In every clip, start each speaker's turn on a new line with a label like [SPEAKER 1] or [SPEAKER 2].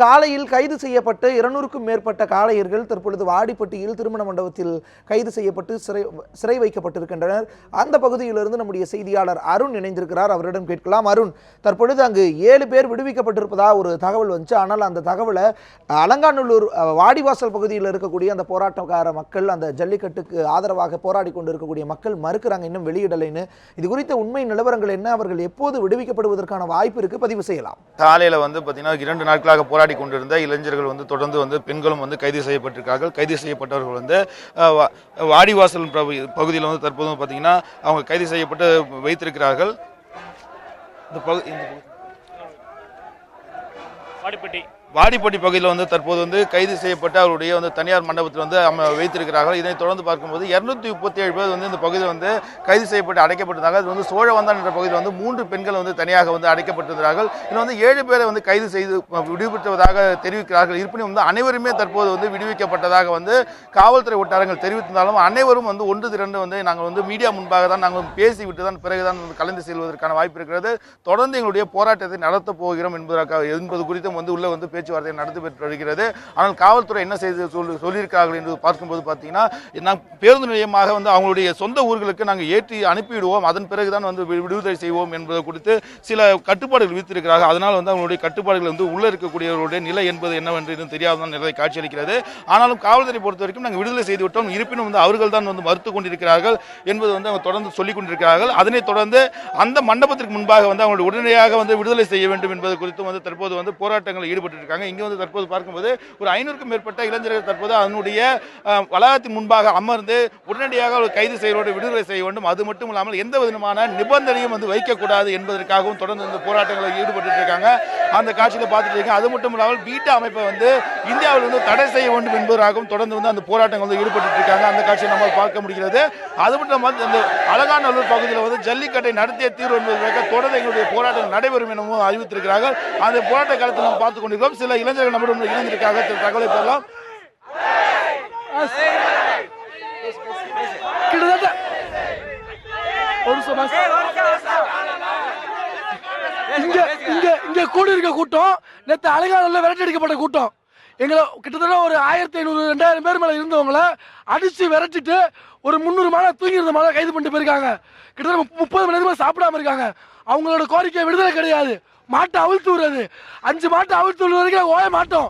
[SPEAKER 1] காலையில் கைது செய்யப்பட்டு இருநூறுக்கும் மேற்பட்ட காளையர்கள் தற்பொழுது வாடிப்பட்டியில் திருமண மண்டபத்தில் கைது செய்யப்பட்டு சிறை சிறை வைக்கப்பட்டிருக்கின்றனர். அந்த பகுதியிலிருந்து நம்முடைய செய்தியாளர் அருண் இணைந்திருக்கிறார். அவரிடம் கேட்கலாம். அருண் தற்பொழுது அங்கு ஏழு பேர் விடுவிக்கப்பட்டிருப்பதா ஒரு தகவல் வந்துச்சு. ஆனால் அந்த தகவலை அலங்காநல்லூர் வாடிவாசல் பகுதியில் இருக்கக்கூடிய அந்த போராட்டக்கார மக்கள் அந்த ஜல்லிக்கட்டுக்கு ஆதரவாக போராடி கொண்டு இருக்கக்கூடிய மக்கள் மறுக்கிறாங்க. இன்னும் வெளியிடலைன்னு. இது குறித்த உண்மை நிலவரங்கள் என்ன? அவர்கள் எப்போது விடுவிக்கப்படுவதற்கான வாய்ப்பு இருக்கு? பதிவு செய்யலாம்.
[SPEAKER 2] காலையில் வந்து பார்த்தீங்கன்னா இரண்டு நாட்களாக போராடி கொண்டிருந்த இளைஞர்கள் வந்து தொடர்ந்து வந்து பெண்களும் வந்து கைது செய்யப்பட்டிருக்கார்கள். கைது செய்யப்பட்டவர்கள் வந்து வாடிவாசல் பகுதியில் வந்து தற்போது பார்த்தீங்கன்னா அவங்க கைது செய்யப்பட்டு வைத்திருக்கிறார்கள். இந்த பகு இந்த
[SPEAKER 3] வாடிப்பட்டி
[SPEAKER 2] வாடிப்பட்டி பகுதியில் வந்து தற்போது வந்து கைது செய்யப்பட்டு அவருடைய வந்து தனியார் மண்டபத்தில் வந்து வைத்திருக்கிறார்கள். இதனை தொடர்ந்து பார்க்கும்போது இரநூத்தி முப்பத்தி ஏழு பேர் வந்து இந்த பகுதியில் வந்து கைது செய்யப்பட்டு அடைக்கப்பட்டிருந்தாங்க அது வந்து சோழவந்தான் என்ற பகுதியில் வந்து மூன்று பெண்கள் வந்து தனியாக வந்து அடைக்கப்பட்டிருந்தார்கள். இதில் வந்து ஏழு பேரை வந்து கைது செய்து விடுவிப்பட்டதாக தெரிவிக்கிறார்கள். இருப்பினும் வந்து அனைவருமே தற்போது வந்து விடுவிக்கப்பட்டதாக வந்து காவல்துறை வட்டாரங்கள் தெரிவித்திருந்தாலும் அனைவரும் வந்து ஒன்று திரண்டு வந்து நாங்கள் வந்து மீடியா முன்பாக தான் நாங்கள் பேசிவிட்டு தான் பிறகுதான் வந்து கலந்து செல்வதற்கான வாய்ப்பு இருக்கிறது. தொடர்ந்து எங்களுடைய போராட்டத்தை நடத்தப் போகிறோம் என்பதற்காக என்பது குறித்தும் வந்து உள்ள வந்து பேச்சு பேச்சுவார்த்தை நடந்து வருகிறது. ஆனால் காவல்துறை என்ன செய்து சொல்லி சொல்லியிருக்கார்கள் என்று பார்க்கும்போது பார்த்தீங்கன்னா நான் பேருந்து நிலையமாக வந்து அவங்களுடைய சொந்த ஊர்களுக்கு நாங்கள் ஏற்றி அனுப்பிவிடுவோம். அதன் பிறகுதான் வந்து விடுதலை செய்வோம் என்பது குறித்து சில கட்டுப்பாடுகள் விதித்திருக்கிறார்கள். அதனால் வந்து அவங்களுடைய கட்டுப்பாடுகள் வந்து உள்ள இருக்கக்கூடியவர்களுடைய நிலை என்பது என்னவென்று தெரியாத நிலை காட்சியளிக்கிறது. ஆனாலும் காவல்துறை பொறுத்த வரைக்கும் நாங்கள் விடுதலை செய்து விட்டோம். இருப்பினும் வந்து அவர்கள் தான் வந்து மறுத்து கொண்டிருக்கிறார்கள் என்பது வந்து அவங்க தொடர்ந்து சொல்லிக் கொண்டிருக்கிறார்கள். அதனைத் தொடர்ந்து அந்த மண்டபத்திற்கு முன்பாக வந்து அவங்களுடைய உடனடியாக வந்து விடுதலை செய்ய வேண்டும் என்பது குறித்து வந்து தற்போது வந்து போராட்டங்களில் ஈடுபட்டு இருக்காங்க. இங்கே வந்து தற்போது பார்க்கும்போது ஒரு ஐநூறுக்கும் மேற்பட்ட இளைஞர்கள் தற்போது அதனுடைய வளாகத்தின் முன்பாக அமர்ந்து உடனடியாக ஒரு கைது செய்வோடு விடுதலை செய்ய வேண்டும். அது மட்டும் இல்லாமல் எந்த விதமான நிபந்தனையும் வந்து வைக்கக்கூடாது என்பதற்காகவும் தொடர்ந்து இந்த போராட்டங்களில் ஈடுபட்டு இருக்காங்க. அந்த காட்சியில் பார்த்துட்டு இருக்கேன் அது மட்டும் இல்லாமல் பீட்டா அமைப்பை வந்து இந்தியாவில் வந்து தடை செய்ய வேண்டும் என்பதற்காகவும் தொடர்ந்து வந்து அந்த போராட்டங்கள் வந்து ஈடுபட்டு இருக்காங்க. அந்த காட்சியை நம்ம பார்க்க முடிகிறது. அது மட்டும் இல்லாமல் அந்த அலங்காநல்லூர் பகுதியில் வந்து ஜல்லிக்கட்டை நடத்திய தீர்வு என்பதற்காக தொடர்ந்து எங்களுடைய போராட்டம் நடைபெறும் எனவும் அறிவித்திருக்கிறார்கள். அந்த போராட்ட காலத்தில் நாம் பார்த்துக் கொண்டிருக்கிறோம். சில இளைஞர்கள் நம்முடன் இணைந்திருக்காக சில தகவலை பெறலாம்.
[SPEAKER 4] கிட்டத்தட்ட ஒரு நிமிஷம் பாஸ். இங்க இங்க இங்க கூடி இருக்க கூட்டம் நேற்று அலங்காநல்ல விரட்டியடிக்கப்பட்ட கூட்டம். எங்களை கிட்டத்தட்ட ஒரு ஆயிரத்தி ஐநூறு ரெண்டாயிரம் பேர் மேலே இருந்தவங்கள அடித்து விரட்டிட்டு ஒரு முந்நூறு மாலை தூங்கி இருந்த மாலை கைது பண்ணிட்டு போயிருக்காங்க. கிட்டத்தட்ட முப்பது மணி நேரமா சாப்பிடாம இருக்காங்க. அவங்களோட கோரிக்கை விடுதலை கிடையாது. மாட்டை அவிழ்த்து விடுறது. அஞ்சு மாட்டை அவிழ்த்து விடுறது வரைக்கும் ஓய மாட்டோம்.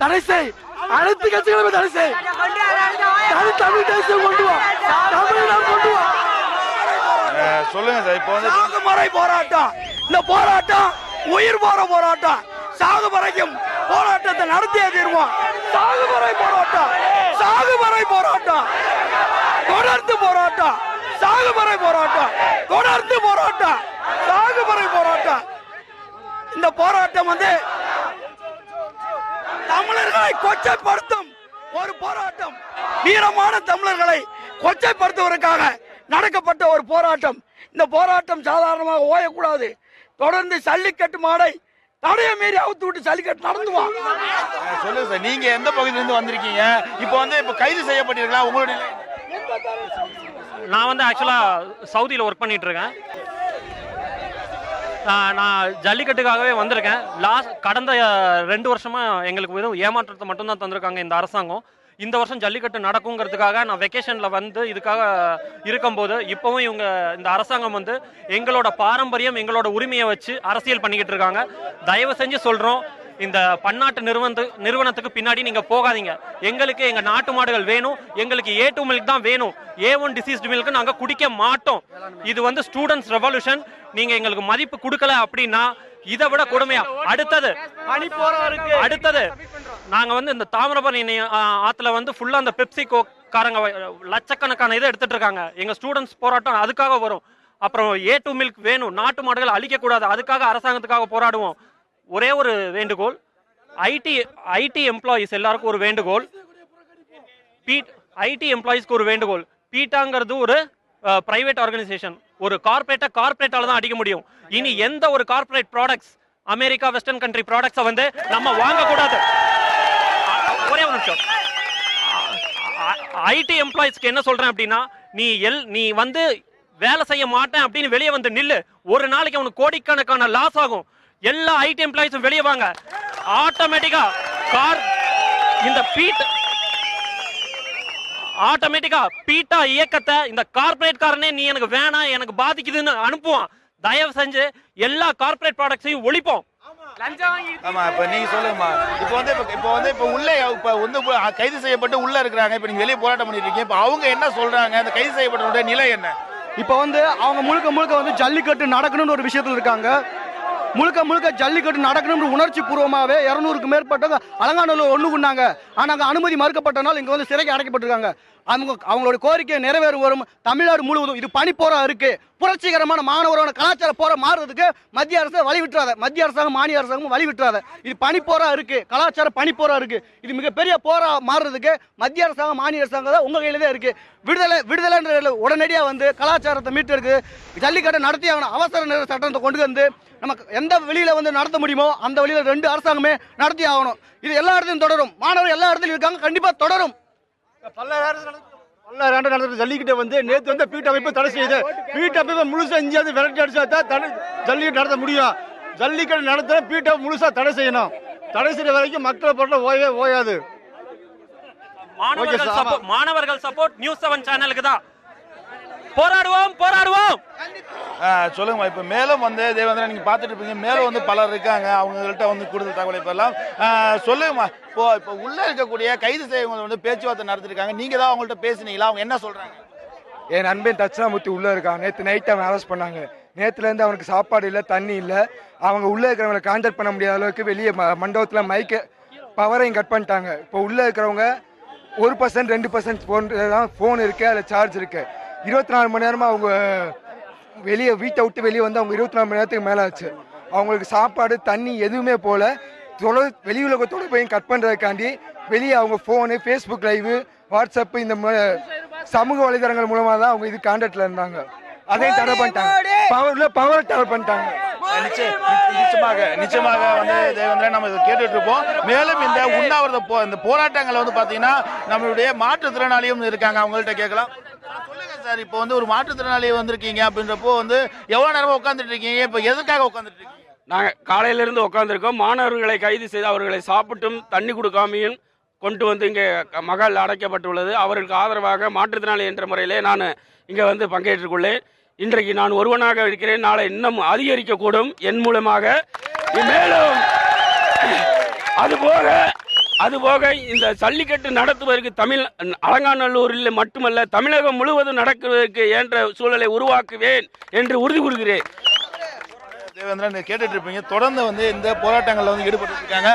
[SPEAKER 4] தடை செய். அனைத்து கட்சிகளுமே தடை செய். தனி தமிழ் தேசியம் கொண்டு வா. தமிழ் கொண்டு வா.
[SPEAKER 2] சொல்லுங்க சார் இப்போ வந்து
[SPEAKER 4] சாகுமுறை போராட்டம். இந்த போராட்டம் உயிர் போற போராட்டம். சாகு வரைக்கும் போராட்டத்தை நடத்தியே தீர்வோம். சாகுமுறை போராட்டம். சாகுமுறை போராட்டம். தொடர்ந்து போராட்டம். சாகுமுறை போராட்டம். தொடர்ந்து போராட்டம். சாகுமுறை போராட்டம். இந்த போராட்டம் வந்து தமிழர்களை கொச்சைப்படுத்தும் ஒரு போராட்டம். வீரமான தமிழர்களை கொச்சைப்படுத்துவதற்காக நடக்கப்பட்ட ஒரு போராட்டம். இந்த போராட்டம் சாதாரணமாக ஓயக்கூடாது. தொடர்ந்து ஜல்லிக்கட்டு மாடை தடையை மீறி அவுத்து விட்டு ஜல்லிக்கட்டு நடந்து வா.
[SPEAKER 2] சொல்லுங்க சார் நீங்க எந்த பகுதியிலிருந்து வந்திருக்கீங்க? இப்போ வந்து இப்போ கைது செய்யப்பட்டிருக்கலாம் உங்களுடைய
[SPEAKER 3] நான் வந்து ஆக்சுவலாக சவுதியில் ஒர்க் பண்ணிட்டு இருக்கேன். நான் ஜல்லிக்கட்டுக்காகவே வந்திருக்கேன். லாஸ்ட் கடந்த ரெண்டு வருஷமாக எங்களுக்கு வெறும் ஏமாற்றத்தை மட்டும்தான் தந்திருக்காங்க இந்த அரசாங்கம். இந்த வருஷம் ஜல்லிக்கட்டு நடக்குங்கிறதுக்காக நான் வெக்கேஷனில் வந்து இதுக்காக இருக்கும்போது இப்போவும் இவங்க இந்த அரசாங்கம் வந்து எங்களோட பாரம்பரியம் எங்களோட உரிமையை வச்சு அரசியல் பண்ணிக்கிட்டு இருக்காங்க. தயவு செஞ்சு சொல்கிறோம் இந்த பன்னாட்டு நிறுவனத்து நிறுவனத்துக்கு பின்னாடி நீங்க போகாதீங்க. எங்களுக்கு எங்க நாட்டு மாடுகள் வேணும். எங்களுக்கு ஏ டூ மில்க் தான் வேணும். ஏ ஒன் டிசீஸ்டு மில்க் நாங்க குடிக்க மாட்டோம். இது வந்து ஸ்டூடெண்ட்ஸ் ரெவல்யூஷன் நீங்க எங்களுக்கு மதிப்பு கொடுக்கல அப்படின்னா இதை விட கொடுமையா? அடுத்தது அடுத்தது நாங்க வந்து இந்த தாமிரபரணி ஆத்துல வந்து ஃபுல்லா அந்த பெப்சி காரங்க லட்சக்கணக்கான இதை எடுத்துட்டு இருக்காங்க. எங்க ஸ்டூடெண்ட்ஸ் போராட்டம் அதுக்காக வரும். அப்புறம் ஏ டூ மில்க் வேணும். நாட்டு மாடுகள் அழிக்க கூடாது அதுக்காக அரசாங்கத்துக்காக போராடுவோம். ஒரே ஒரு வேண்டுகோள். ஐடி ஐடி எம்ப்ளாயீஸ் எல்லாருக்கும் ஒரு வேண்டுகோள். பீட் ஐடி எம்ப்ளாயீஸ்க்கு ஒரு வேண்டுகோள். பீட்டாங்கிறது ஒரு பிரைவேட் ஆர்கனைசேஷன் ஒரு கார்பரேட்டை கார்பரேட்டால தான் அடிக்க முடியும். இனி எந்த ஒரு corporate products America western country ப்ராடக்ட்ஸை வந்து நம்ம வாங்கக்கூடாது. ஒரே ஒரு நிமிஷம். ஐடி எம்ப்ளாயிஸ்க்கு என்ன சொல்றேன் அப்படின்னா நீ எல் நீ வந்து வேலை செய்ய மாட்டேன் அப்படின்னு வெளியே வந்து நில்லு. ஒரு நாளைக்கு அவனுக்கு கோடிக்கணக்கான லாஸ் ஆகும். எல்லா ஐடி எம்ப்ளாயிஸும் வெளியே வாங்க. ஆட்டோமேட்டிக்கா கார் இந்த பீட் ஆட்டோமேட்டிக்கா பீட்டா இயக்கத்தை இந்த கார்ப்பரேட் காரனே நீ எனக்கு வேணாம் எனக்கு பாதிக்குதுன்னு அனுப்புவான். தயவு செஞ்சு எல்லா கார்ப்பரேட் ப்ராடக்ட்ஸையும் ஒழிப்போம்.
[SPEAKER 2] ஆமா இப்ப நீங்க சொல்லுங்கம்மா. இப்போ வந்து இப்ப- இப்போ வந்து இப்போ உள்ளே இப்போ வந்து கைது செய்யப்பட்டு உள்ள இருக்கிறாங்க. இப்போ நீங்க வெளியே போராட்டம் பண்ணிட்டு இருக்கீங்க. இப்போ அவங்க என்ன சொல்றாங்க? அந்த கைது செய்யப்பட்டவருடைய நிலை என்ன?
[SPEAKER 5] இப்போ வந்து அவங்க முழுக்க முழுக்க வந்து ஜல்லிக்கட்டு நடக்கணும்னு ஒரு விஷயத்துல இருக்காங்க. முழுக்க முழுக்க ஜல்லிக்கட்டு நடக்கணும்னு உணர்ச்சி பூர்வமாகவே இரநூறுக்கு மேற்பட்டவங்க அலங்காநல்லூர் ஒன்று கொண்டாங்க ஆனால் அங்கே அனுமதி மறுக்கப்பட்டனால இங்கே வந்து சிறைக்கு அடைக்கப்பட்டிருக்காங்க. அவங்க அவங்களோட கோரிக்கை நிறைவேறும் வரும் தமிழ்நாடு முழுவதும் இது பனிப்போரா இருக்கு. புரட்சிகரமான மாணவரோட கலாச்சார போற மாறுறதுக்கு மத்திய அரசு வழி விட்டுறாத மத்திய அரசாங்கம் மாநில அரசாங்கம் வழி விட்டுறாத இது பனிப்போரா இருக்கு. கலாச்சார பனிப்போரா இருக்கு. இது மிகப்பெரிய போரா மாறுறதுக்கு மத்திய அரசாங்கம் மாநில அரசாங்கம் தான் உங்க கையில தான் இருக்கு. விடுதலை விடுதலைன்ற உடனடியாக வந்து கலாச்சாரத்தை மீட்டெடுக்கு ஜல்லிக்கட்டை நடத்தி ஆகணும் அவசர நிலை சட்டத்தை கொண்டு வந்து நமக்கு எந்த வெளியில வந்து நடத்த முடியுமோ அந்த வழியில ரெண்டு அரசாங்கமே நடத்தி ஆகணும். இது எல்லா இடத்துலையும் தொடரும். மாணவர் எல்லா இடத்துலையும் இருக்காங்க. கண்டிப்பா தொடரும்.
[SPEAKER 6] பல்லாயிரம் நடந்த ஜல்லிக்கிட்ட வந்து நேற்று வந்து பீட் அமைப்பு தடை செய்யுது பீட் அமைப்பு முழுசா இந்தியாவது விரட்டி அடிச்சா தான் தடை ஜல்லிக்கட்டு நடத்த முடியும். ஜல்லிக்கட்டு நடத்த பீட்டை முழுசா தடை செய்யணும். தடை செய்யற வரைக்கும் மக்களை பொருள் ஓயவே ஓயாது.
[SPEAKER 3] மாணவர்கள் மாணவர்கள் சப்போர்ட் நியூஸ் செவன் சேனலுக்கு தான். போராடுவோம் போராடுவோம்.
[SPEAKER 2] சொல்லுங்கம்மா இப்போ மேலும் வந்து தேவேந்திரன் நீங்க பார்த்துட்டு இருப்பீங்க. மேலும் வந்து பலர் இருக்காங்க. அவங்கள்ட்ட வந்து கூடுதல் தகவலை பெறலாம் சொல்லுங்கம்மா. இப்போ இப்போ உள்ள இருக்கக்கூடிய கைது செய்யவங்க வந்து பேச்சுவார்த்தை நடத்திருக்காங்க. நீங்க தான் அவங்கள்ட்ட பேசுனீங்களா? அவங்க என்ன சொல்றாங்க?
[SPEAKER 7] என் நண்பன் தட்சிணாமூர்த்தி உள்ளே இருக்கான் நேற்று நைட் அவன் அரெஸ்ட் பண்ணாங்க. நேற்றுலேருந்து அவனுக்கு சாப்பாடு இல்லை தண்ணி இல்லை. அவங்க உள்ளே இருக்கிறவங்களை கான்டாக்ட் பண்ண முடியாத அளவுக்கு வெளியே மண்டபத்தில் மைக்க பவரையும் கட் பண்ணிட்டாங்க. இப்போ உள்ளே இருக்கிறவங்க ஒரு பர்சன்ட் ரெண்டு பர்சன்ட் ஃபோன் தான் ஃபோன் இருக்குது அதில் சார்ஜ் இருக்குது இருபத்தி நாலு மணி நேரமாக அவங்க வெளியே வீட்டை விட்டு வெளியே வந்து அவங்க இருபத்தி நாலு மணி நேரத்துக்கு மேலே ஆச்சு அவங்களுக்கு சாப்பாடு தண்ணி எதுவுமே போல. தொலை வெளி உலக தொடர்பையும் கட் பண்ணுறதுக்காண்டி வெளியே அவங்க ஃபோனு ஃபேஸ்புக் லைவு வாட்ஸ்அப் இந்த சமூக வலைதளங்கள் மூலமாக தான் அவங்க இது கான்டாக்டில் இருந்தாங்க. அதையும் தடை பண்ணிட்டாங்க. பவரில் பவர் தடை பண்ணிட்டாங்க.
[SPEAKER 2] நிச்சய- நிச்ச- நிச்சயமாக நிச்சயமாக வந்து தேவேந்திரன் நம்ம இதை கேட்டுட்டு இருப்போம் மேலும் இந்த உண்ணாவிரத போ இந்த போராட்டங்களை வந்து பாத்தீங்கன்னா நம்மளுடைய மாற்றுத்திறனாளியும் இருக்காங்க. அவங்கள்ட்ட கேட்கலாம். சொல்லுங்க சார். இப்போ வந்து ஒரு மாற்றுத்திறனாளி வந்திருக்கீங்க அப்படின்றப்போ வந்து எவ்வளோ நேரமாக உட்காந்துட்டு இருக்கீங்க? இப்போ எதுக்காக உட்காந்துட்டு இருக்கீங்க?
[SPEAKER 8] நாங்கள் காலையிலிருந்து உட்காந்துருக்கோம் மாணவர்களை கைது செய்து அவர்களை சாப்பிட்டும் தண்ணி கொடுக்காமையும் கொண்டு வந்து இங்கே மகள் அடைக்கப்பட்டுள்ளது. அவர்களுக்கு ஆதரவாக மாற்றுத்திறனாளி என்ற முறையிலே நான் இங்கே வந்து பங்கேற்றுக்கொள்ளேன். இன்றைக்கு நான் ஒருவனாக இருக்கிறேன். நாளை இன்னும் அதிகரிக்கக்கூடும் என் மூலமாக. மேலும் அதுபோக அதுபோக இந்த ஜல்லிக்கட்டு நடத்துவதற்கு தமிழ் அலங்காநல்லூரில் மட்டுமல்ல தமிழகம் முழுவதும் நடக்குவதற்கு என்ற சூழலை உருவாக்குவேன் என்று உறுதி கூறுகிறேன்.
[SPEAKER 2] தேவேந்திரன் கேட்டுட்டு இருப்பீங்க தொடர்ந்து வந்து இந்த போராட்டங்கள்ல வந்து ஈடுபட்டு இருக்காங்க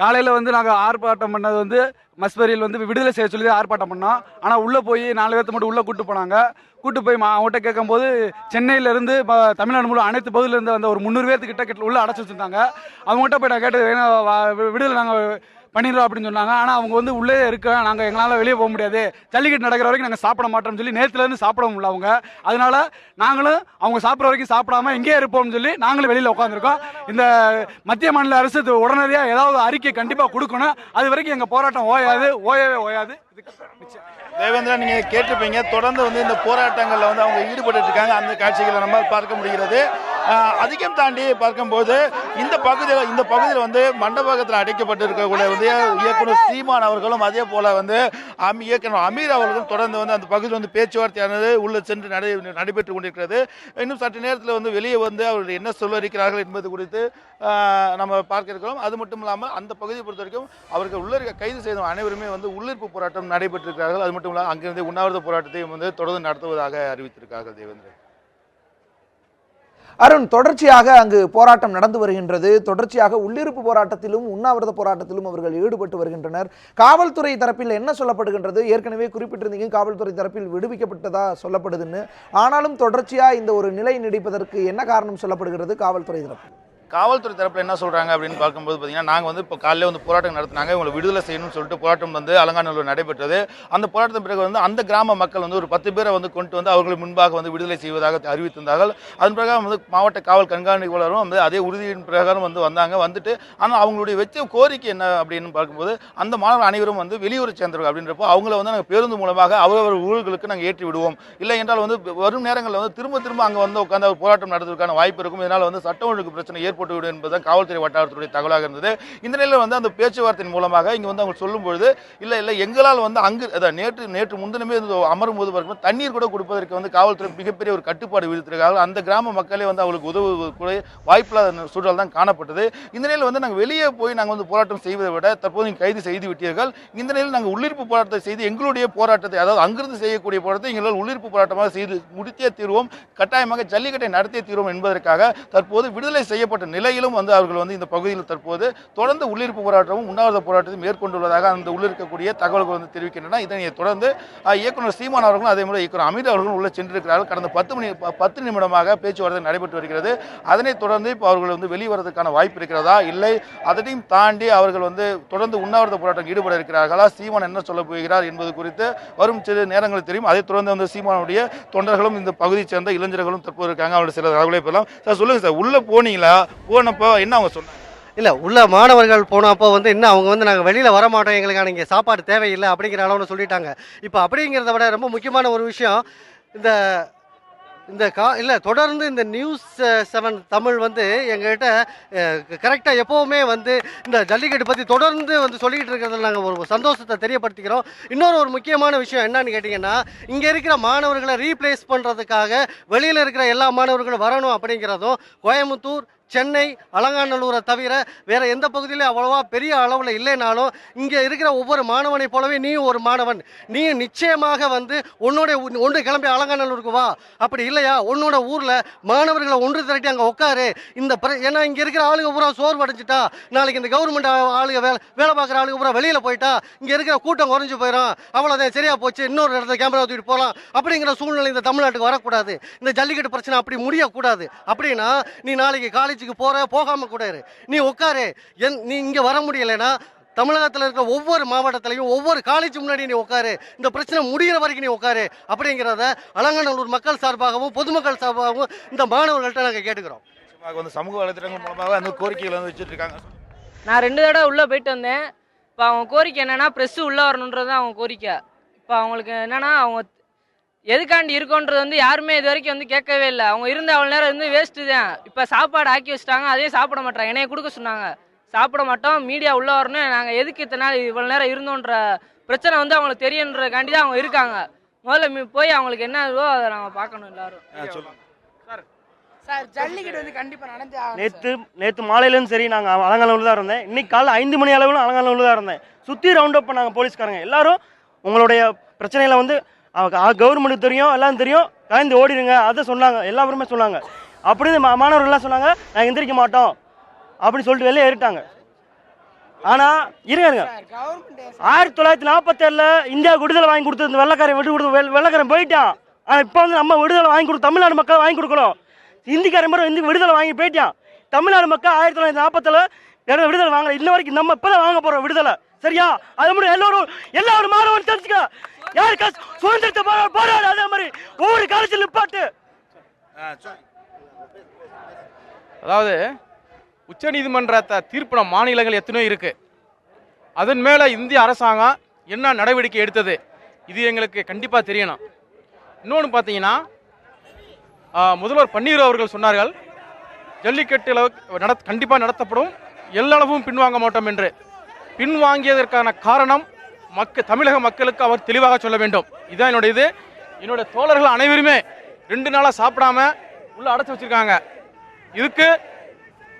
[SPEAKER 9] காலையில் வந்து நாங்கள் ஆர்ப்பாட்டம் பண்ணது வந்து மஸ்பரியில் வந்து விடுதலை செய்ய சொல்லி ஆர்ப்பாட்டம் பண்ணோம். ஆனால் உள்ளே போய் நாலு பேர்த்த மட்டும் உள்ளே கூட்டு போனாங்க. கூட்டு போய் மா- அவங்ககிட்ட கேட்கும்போது சென்னையிலேருந்து தமிழ்நாடு முழு அனைத்து பகுதியிலேருந்து வந்த ஒரு முந்நூறு பேர்த்துக்கிட்ட கிட்ட உள்ளே அடைச்சி வச்சுருந்தாங்க. அவங்ககிட்ட போய் நான் கேட்டு ஏன்னா விடுதலை நாங்கள் பண்ணிடுறோம் அப்படின்னு சொன்னாங்க. ஆனால் அவங்க வந்து உள்ளே இருக்க நாங்கள் எங்களால் வெளியே போக முடியாது. ஜல்லிக்கட்டு நடக்கிற வரைக்கும் நாங்கள் சாப்பிட மாட்டோம்னு சொல்லி நேற்றுலேருந்து சாப்பிட முடியல அவங்க. அதனால நாங்களும் அவங்க சாப்பிட்ற வரைக்கும் சாப்பிடாம இங்கேயே இருப்போம்னு சொல்லி நாங்களும் வெளியில் உட்காந்துருக்கோம் இந்த மத்திய மாநில அரசு இது உடனடியாக ஏதாவது அறிக்கை கண்டிப்பாக கொடுக்கணும். அது வரைக்கும் எங்கள் போராட்டம் ஓயாது ஓயவே ஓயாது.
[SPEAKER 2] தேவேந்திரா நீங்க கேட்டிருப்பீங்க. தொடர்ந்து வந்து இந்த போராட்டங்களில் வந்து அவங்க ஈடுபட்டு இருக்காங்க. அந்த காட்சிகளை நம்ம பார்க்க முடிகிறது. அதிகம் தாண்டி பார்க்கும்போது இந்த பகுதியில் இந்த பகுதியில் வந்து மண்டபகத்தில் அடைக்கப்பட்டு இருக்கக்கூடிய வந்து இயக்குனர் சீமான் அவர்களும் அதே போல வந்து அம் இயக்குனர் அமீர் அவர்களும் தொடர்ந்து வந்து அந்த பகுதியில் வந்து பேச்சுவார்த்தையானது உள்ளே சென்று நடை நடைபெற்று கொண்டிருக்கிறது. இன்னும் சற்று நேரத்தில் வந்து வெளியே வந்து அவர்கள் என்ன சொல்ல இருக்கிறார்கள் என்பது குறித்து நம்ம பார்க்க இருக்கிறோம். அது மட்டும் இல்லாமல் அந்த பகுதியை பொறுத்த வரைக்கும் அவர்கள் உள்ளிருக்க கைது செய்த அனைவருமே வந்து உள்ளிருப்பு போராட்டம் நடைபெற்றிருக்கிறார்கள். அது மட்டும் இல்லாமல் அங்கிருந்து உண்ணாவிரத போராட்டத்தையும் வந்து தொடர்ந்து நடத்துவதாக அறிவித்திருக்கார்கள் தேவேந்திரன்.
[SPEAKER 1] அருண் தொடர்ச்சியாக அங்கு போராட்டம் நடந்து வருகின்றது. தொடர்ச்சியாக உள்ளிருப்பு போராட்டத்திலும் உண்ணாவிரத போராட்டத்திலும் அவர்கள் ஈடுபட்டு வருகின்றனர். காவல்துறை தரப்பில் என்ன சொல்லப்படுகின்றது? ஏற்கனவே குறிப்பிட்டிருந்தீங்க காவல்துறை தரப்பில் விடுவிக்கப்பட்டதா சொல்லப்படுதுன்னு. ஆனாலும் தொடர்ச்சியா இந்த ஒரு நிலை நீடிப்பதற்கு என்ன காரணம் சொல்லப்படுகிறது? காவல்துறை தரப்பில்.
[SPEAKER 2] காவல்துறை தரப்பில் என்ன சொல்கிறாங்க அப்படின்னு பார்க்கும்போது பார்த்தீங்கன்னா நாங்கள் வந்து இப்போ காலையில் வந்து போராட்டம் நடத்தினாங்க இவங்களை விடுதலை செய்யணும்னு சொல்லிட்டு போராட்டம் வந்து அலங்காநல்லூர் நடைபெற்றது. அந்த போராட்டத்தின் பிறகு வந்து அந்த கிராம மக்கள் வந்து ஒரு பத்து பேரை வந்து கொண்டு வந்து அவர்கள் முன்பாக வந்து விடுதலை செய்வதாக அறிவித்திருந்தார்கள். அதன் பிரகாரம் வந்து மாவட்ட காவல் கண்காணிப்பாளரும் வந்து அதே உறுதியின் பிரகாரம் வந்து வந்தாங்க வந்துட்டு ஆனால் அவங்களுடைய வெச்ச கோரிக்கை என்ன அப்படின்னு பார்க்கும்போது அந்த மாணவர் அனைவரும் வந்து வெளியூரை சேர்ந்தவர்கள் அப்படின்றப்போ அவங்கள வந்து நாங்கள் பேருந்து மூலமாக அவரவர் ஊர்களுக்கு நாங்கள் ஏற்றி விடுவோம். இல்லை என்றால் வந்து வரும் நேரங்களில் வந்து திரும்ப திரும்ப அங்கே வந்து உட்காந்து போராட்டம் நடத்துவதற்கான வாய்ப்பு இருக்கும். இதனால் வந்து சட்ட ஒழுங்கு பிரச்சனை ஏற்படும். போட்டுவிடும் என்பதுதான் காவல்துறை வட்டாரத்துடைய தகவலாக இருந்தது. இந்த நிலையில் வந்து அந்த பேச்சுவார்த்தையின் மூலமாக இங்கே வந்து அவங்க சொல்லும்பொழுது இல்லை இல்லை எங்களால் வந்து அங்கு அதான் நேற்று நேற்று முன்தினமே வந்து அமரும் போது பார்க்கும்போது தண்ணீர் கூட கொடுப்பதற்கு வந்து காவல்துறை மிகப்பெரிய ஒரு கட்டுப்பாடு விதித்திருக்காங்க அந்த கிராம மக்களே வந்து அவங்களுக்கு உதவுவது வாய்ப்பில்லாத சூழல் தான் காணப்பட்டது. இந்த நிலையில் வந்து நாங்கள் வெளியே போய் நாங்கள் வந்து போராட்டம் செய்வதை விட தற்போது கைது செய்து விட்டீர்கள். இந்த நிலையில் நாங்கள் உள்ளிருப்பு போராட்டத்தை செய்து எங்களுடைய போராட்டத்தை அதாவது அங்கிருந்து செய்யக்கூடிய போராட்டத்தை எங்களால் உள்ளிருப்பு போராட்டமாக செய்து முடித்தே தீர்வோம். கட்டாயமாக ஜல்லிக்கட்டை நடத்திய தீர்வோம் என்பதற்காக தற்போது விடுதலை செய்யப்பட்ட நிலையிலும் வந்து அவர்கள் வந்து இந்த பகுதியில் தற்போது தொடர்ந்து உள்ளிருப்பு போராட்டமும் உண்ணாவிரத போராட்டத்தையும் மேற்கொண்டுள்ளதாக அந்த உள்ளிருக்கக்கூடிய தகவல்கள் வந்து தெரிவிக்கின்றன. இதனை தொடர்ந்து இயக்குநர் இயக்குனர் சீமான் அவர்களும் அதே மாதிரி இயக்குனர் அமித் அவர்களும் உள்ளே சென்றிருக்கிறார்கள். கடந்த பத்து மணி பத்து நிமிடமாக பேச்சுவார்த்தை நடைபெற்று வருகிறது. அதனைத் தொடர்ந்து இப்போ அவர்கள் வந்து வெளிவரதுக்கான வாய்ப்பு இருக்கிறதா? இல்லை. அதையும் தாண்டி அவர்கள் வந்து தொடர்ந்து உண்ணாவிரத போராட்டம் ஈடுபட இருக்கிறார்களா? சீமான் என்ன சொல்ல போகிறார் என்பது குறித்து வரும் சில நேரங்கள் தெரியும். அதைத் தொடர்ந்து வந்து சீமானுடைய தொண்டர்களும் இந்த பகுதியை சேர்ந்த இளைஞர்களும் தற்போது இருக்காங்க. அவருடைய சில தகவலை பெறலாம். சார் சொல்லுங்கள் சார். உள்ளே போனீங்களா? போனப்போ என்ன அவங்க சொன்னாங்க?
[SPEAKER 10] இல்லை உள்ள மாணவர்கள் போனப்போ வந்து இன்னும் அவங்க வந்து நாங்கள் வெளியில் வர மாட்டோம் எங்களுக்கான இங்கே சாப்பாடு தேவையில்லை அப்படிங்கிற அளவுன்னு சொல்லிட்டாங்க. இப்போ அப்படிங்கிறத விட ரொம்ப முக்கியமான ஒரு விஷயம் இந்த இந்த கா இல்லை தொடர்ந்து இந்த நியூஸ் செவன் தமிழ் வந்து எங்ககிட்ட கரெக்டாக எப்போவுமே வந்து இந்த ஜல்லிக்கட்டு பற்றி தொடர்ந்து வந்து சொல்லிக்கிட்டு இருக்கிறதுல நாங்கள் ஒரு சந்தோஷத்தை தெரியப்படுத்திக்கிறோம். இன்னொரு ஒரு முக்கியமான விஷயம் என்னன்னு கேட்டிங்கன்னா இங்கே இருக்கிற மாணவர்களை ரீப்ளேஸ் பண்ணுறதுக்காக வெளியில் இருக்கிற எல்லா மாணவர்களும் வரணும் அப்படிங்கிறதும் கோயம்புத்தூர் சென்னை அலங்காநல்லூரை தவிர வேறு எந்த பகுதியிலும் அவ்வளோவா பெரிய அளவில் இல்லைனாலும் இங்கே இருக்கிற ஒவ்வொரு மாணவனை போலவே நீயும் ஒரு மாணவன். நீ நிச்சயமாக வந்து உன்னோட ஒன்று கிளம்பி அலங்காநல்லூருக்கு வா. அப்படி இல்லையா? உன்னோட ஊரில் மாணவர்களை ஒன்று திரட்டி அங்கே உட்காரு இந்த பிர- ஏன்னா இங்கே இருக்கிற ஆளுங்க பூரா சோர்வு அடைஞ்சிட்டா நாளைக்கு இந்த கவர்மெண்ட் ஆளுங்க வேலை வேலை பார்க்குற ஆளுங்க பூரா வெளியில் போயிட்டா இங்கே இருக்கிற கூட்டம் குறைஞ்சி போயிடும் அவ்வளோதான் சரியாக போச்சு. இன்னொரு இடத்துல கேமரா தூக்கிட்டு போகலாம் அப்படிங்கிற சூழ்நிலை இந்த தமிழ்நாட்டுக்கு வரக்கூடாது. இந்த ஜல்லிக்கட்டு பிரச்சனை அப்படி முடியக்கூடாது. அப்படின்னா நீ நாளைக்கு காலேஜுக்கு போற போகாம கூட இரு. நீ உட்காரு. என் நீ இங்கே வர முடியலைன்னா தமிழகத்தில் இருக்கிற ஒவ்வொரு மாவட்டத்திலையும் ஒவ்வொரு காலேஜ் முன்னாடி நீ உட்காரு. இந்த பிரச்சனை முடிகிற வரைக்கும் நீ உட்காரு. அப்படிங்கிறத அலங்காநல்லூர் மக்கள் சார்பாகவும் பொதுமக்கள் சார்பாகவும் இந்த மாணவர்கள்ட்ட நாங்கள் கேட்டுக்கிறோம்.
[SPEAKER 2] வந்து சமூக வலைத்தளங்கள் மூலமாக அந்த கோரிக்கைகளை வந்து வச்சுட்டு இருக்காங்க
[SPEAKER 11] நான் ரெண்டு தடவை உள்ளே போயிட்டு வந்தேன். இப்போ அவங்க கோரிக்கை என்னன்னா ப்ரெஸ்ஸு உள்ளே வரணுன்றது தான் அவங்க கோரிக்கை. இப்போ அவங்களுக்கு என்னன்னா அவங்க எதுக்காண்டி இருக்கோன்றது வந்து யாருமே இது வரைக்கும் வந்து கேட்கவே இல்லை. அவங்க இருந்த அவ்வளோ நேரம் வந்து வேஸ்ட்டு தான். இப்போ சாப்பாடு ஆக்கி வச்சிட்டாங்க அதே சாப்பிட மாட்டாங்க என்னைய கொடுக்க சொன்னாங்க. சாப்பிட மாட்டோம் மீடியா உள்ளே வரணும். நாங்கள் எதுக்கு இத்தனை நாள் இவ்வளோ நேரம் இருந்தோன்ற பிரச்சனை வந்து அவங்களுக்கு தெரியுன்றக்காண்டி தான் அவங்க இருக்காங்க. முதல்ல போய் அவங்களுக்கு என்ன இதுவோ அதை நாங்கள் பார்க்கணும் எல்லாரும்.
[SPEAKER 2] சொல்லுங்க.
[SPEAKER 12] சார். ஜல்லிக்கட்டு வந்து கண்டிப்பா நடந்தே ஆகணும்
[SPEAKER 13] நேற்று நேற்று மாலையிலேருந்து சரி நாங்கள் அலங்காநல்லூர் தான் இருந்தேன். இன்னைக்கு காலைல ஐந்து மணி அளவில் அலங்காநல்லூர் தான் இருந்தேன். சுற்றி ரவுண்ட் அப் பண்ணாங்க போலீஸ்காரங்க. எல்லாரும் உங்களுடைய பிரச்சனைகளை வந்து கவர்மெண்ட்டுக்கு தெரியும் எல்லாம் தெரியும். கலந்து ஓடிடுங்க. அதை சொன்னாங்க. எல்லாருமே சொன்னாங்க. அப்படின்னு மா- மாணவர்கள்லாம் சொன்னாங்க நாங்கள் எந்திரிக்க மாட்டோம். அப்படின்னு சொல்லிட்டு வெளியே ஏறிட்டாங்க. ஆனால் இருங்க இருங்க. ஆயிரத்தி தொள்ளாயிரத்தி நாற்பத்தேழில் இந்தியா விடுதலை வாங்கி கொடுத்து இந்த வெள்ளக்காரன் விட்டு கொடுத்து வெள்ள- வெள்ளக்காரன் போயிட்டான். ஆனால் இப்போ வந்து நம்ம விடுதலை வாங்கி கொடுத்து தமிழ்நாடு மக்கள் வாங்கி கொடுக்கணும். இந்திக்காரன் மாதிரி இந்தி விடுதலை வாங்கி போயிட்டான். தமிழ்நாடு மக்கள் ஆயிரத்தி தொள்ளாயிரத்தி நாற்பத்தில் விடுதலை வாங்கலை. இன்ன வரைக்கும் நம்ம இப்போ தான் வாங்க போகிறோம் விடுதலை. சரியா? அது மட்டும் எல்லாரும் எல்லாரும் மாணவன் தெரிஞ்சுக்க. யாருக்கா சுதந்திரத்தை போரா- போராடு அதே மாதிரி ஒவ்வொரு காலேஜில் நிப்பாட்டு.
[SPEAKER 2] அதாவது உச்ச
[SPEAKER 14] நீதிமன்றத்தை உச்சநீதிமன்றத்தை தீர்ப்பின மாநிலங்கள் எத்தனையோ இருக்கு. அதன் மேலே இந்திய அரசாங்கம் என்ன நடவடிக்கை எடுத்தது இது எங்களுக்கு கண்டிப்பாக தெரியணும். இன்னொன்று பார்த்தீங்கன்னா முதல்வர் பன்னீர் அவர்கள் சொன்னார்கள் ஜல்லிக்கட்டு நட கண்டிப்பாக நடத்தப்படும் எல்லளவும் பின்வாங்க மாட்டோம் என்று. பின்வாங்கியதற்கான காரணம் மக்க தமிழக மக்களுக்கு அவர் தெளிவாக சொல்ல வேண்டும். இதுதான் என்னுடைய இது. என்னுடைய தோழர்கள் அனைவருமே ரெண்டு நாளாக சாப்பிடாம உள்ள அடைச்சி வச்சிருக்காங்க. இதுக்கு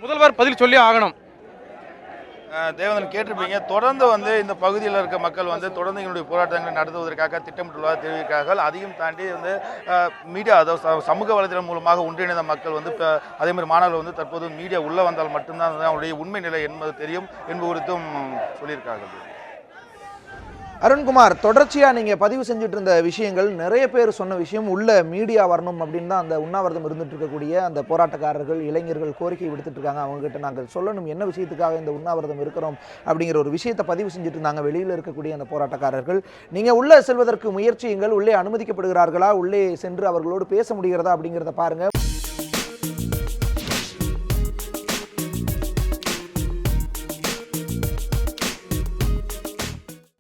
[SPEAKER 14] முதல்வர் பதில் சொல்லி ஆகணும்.
[SPEAKER 2] தேவதன் கேட்டிருப்பீங்க. தொடர்ந்து வந்து இந்த பகுதியில் இருக்க மக்கள் வந்து தொடர்ந்து எங்களுடைய போராட்டங்களை நடத்துவதற்காக திட்டமிட்டுள்ளதாக தெரிவிக்கிறார்கள். அதையும் தாண்டி வந்து மீடியா அதாவது சமூக வலைதளம் மூலமாக ஒன்றிணைந்த மக்கள் வந்து இப்போ அதே மாதிரி மாணவர்கள் வந்து தற்போது மீடியா உள்ளே வந்தால் மட்டும்தான் அவருடைய உண்மை நிலை என்பது தெரியும் என்பது குறித்தும் சொல்லியிருக்கார்கள்
[SPEAKER 1] அருண்குமார் தொடர்ச்சியாக நீங்கள் பதிவு செஞ்சுட்டு இருந்த விஷயங்கள் நிறைய பேர் சொன்ன விஷயம் உள்ள மீடியா வரணும் அப்படின்னு தான் அந்த உண்ணாவிரதம் இருந்துட்டு இருக்கக்கூடிய அந்த போராட்டக்காரர்கள் இளைஞர்கள் கோரிக்கை விடுத்துட்டு இருக்காங்க அவங்ககிட்ட நாங்கள் சொல்லணும் என்ன விஷயத்துக்காக இந்த உண்ணாவிரதம் இருக்கிறோம் அப்படிங்கிற ஒரு விஷயத்தை பதிவு செஞ்சுட்டு இருந்தாங்க வெளியில் இருக்கக்கூடிய அந்த போராட்டக்காரர்கள். நீங்கள் உள்ளே செல்வதற்கு முயற்சியுங்கள். உள்ளே அனுமதிக்கப்படுகிறார்களா? உள்ளே சென்று அவர்களோடு பேச முடிகிறதா அப்படிங்கிறத பாருங்கள்